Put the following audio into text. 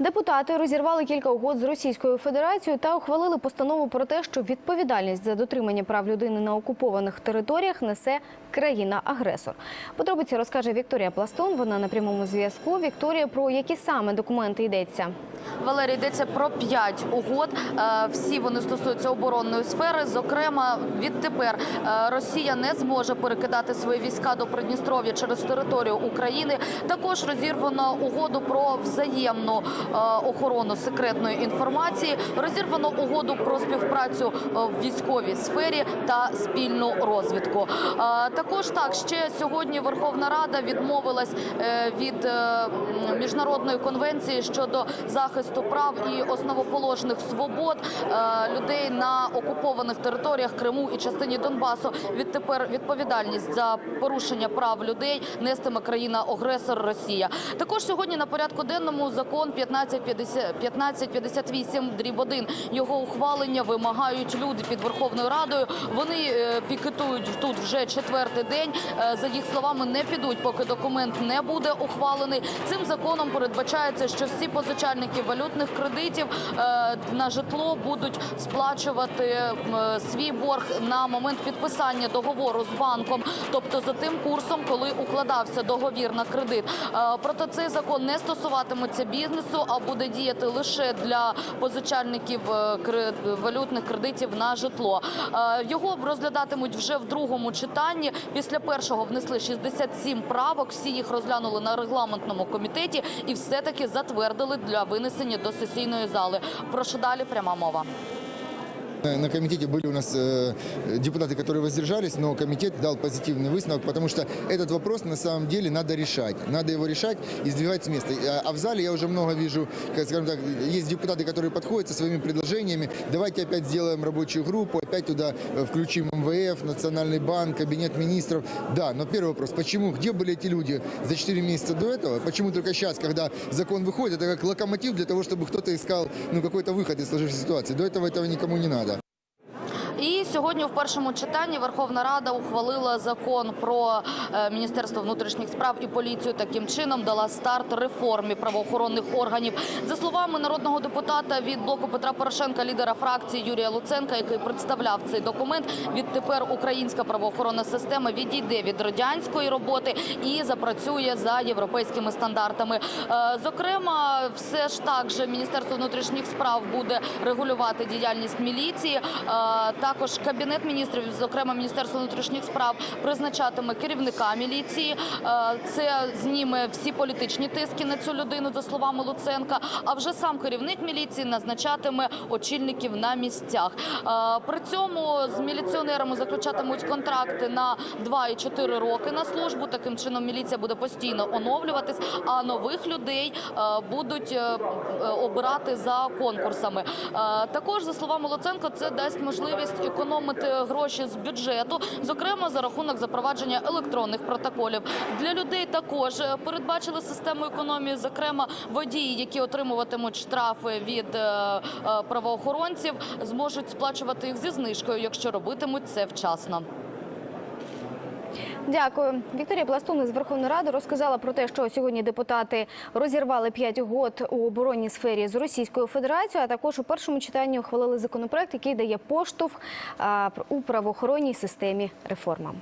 Депутати розірвали кілька угод з Російською Федерацією та ухвалили постанову про те, що відповідальність за дотримання прав людини на окупованих територіях несе країна-агресор. Подробиці розкаже Вікторія Пластун. Вона на прямому зв'язку. Вікторія, про які саме документи йдеться? Валерій, йдеться про п'ять угод. Е, Всі вони стосуються оборонної сфери. Зокрема, відтепер е, Росія не зможе перекидати свої війська до Придністров'я через територію України. Також розірвано угоду про взаємну охорону секретної інформації. Розірвано угоду про співпрацю е, в військовій сфері та спільну розвідку. Е, Також так ще сьогодні Верховна Рада відмовилась е, від е, міжнародної конвенції щодо захисту прав і основоположних свобод е, людей на окупованих територіях Криму і частині Донбасу. Відтепер відповідальність за порушення прав людей нестиме країна-агресор Росія. Також сьогодні на порядку денному закон 1550 1558 дріб 1. Його ухвалення вимагають люди під Верховною Радою. Вони е, пікетують тут вже четвертий день. Е, За їх словами, не підуть, поки документ не буде ухвалений. Цим законом передбачається, що всі позичальники валютних кредитів е, на житло будуть сплачувати свій борг на момент підписання договору з банком, тобто за тим курсом, коли укладався договір на кредит. Проте цей закон не стосуватиметься бізнесу, а буде діяти лише для позичальників е, валютних кредитів на житло. Е, Його розглядатимуть вже в другому читанні. Після першого внесли 67 правок. Всі їх розглянули на регламентному комітеті і все-таки затвердили для винесення до сесійної зали. Прошу далі пряма мова. На комитете были у нас э, депутаты, которые воздержались, но комитет дал позитивный высновок, потому что этот вопрос на самом деле надо решать. Надо его решать и сдвигать с места. А, а в зале я уже много вижу, скажем так, есть депутаты, которые подходят со своими предложениями. Давайте опять сделаем рабочую группу, опять туда э, включим МВФ, Национальный банк, Кабинет министров. Да, но первый вопрос, почему, где были эти люди за 4 месяца до этого? Почему только сейчас, когда закон выходит, это как локомотив для того, чтобы кто-то искал ну, какой-то выход из сложившейся ситуации? До этого этого никому не надо. І сьогодні в першому читанні Верховна Рада ухвалила закон про е, Міністерство внутрішніх справ і поліцію. Таким чином дала старт реформі правоохоронних органів. За словами народного депутата від блоку Петра Порошенка, лідера фракції Юрія Луценка, який представляв цей документ, відтепер українська правоохоронна система відійде від радянської роботи і запрацює за європейськими стандартами. Е, Зокрема, все ж так же Міністерство внутрішніх справ буде регулювати діяльність міліції. Е, Також кабінет міністрів, зокрема Міністерство внутрішніх справ, призначатиме керівника міліції. Е, Це зніме всі політичні тиски на цю людину, за словами Луценка. А вже сам керівник міліції назначатиме очільників на місцях. Е, При цьому з міліціонерами заключатимуть контракти на 2 і 4 роки на службу. Таким чином міліція буде постійно оновлюватись, а нових людей е, будуть обирати за конкурсами. Також за словами Луценко, це дасть можливість економити гроші з бюджету, зокрема за рахунок запровадження електронних протоколів. Для людей також е, передбачили систему економії, зокрема водії, які отримуватимуть штрафи від е, е, правоохоронців, зможуть сплачувати їх зі знижкою, якщо робитимуть це вчасно. Дякую. Вікторія Пластун із Верховної Ради розказала про те, що сьогодні депутати розірвали п'ять угод у оборонній сфері з Російською Федерацією, а також у першому читанні ухвалили законопроект, який дає поштовх у правоохоронній системі реформам.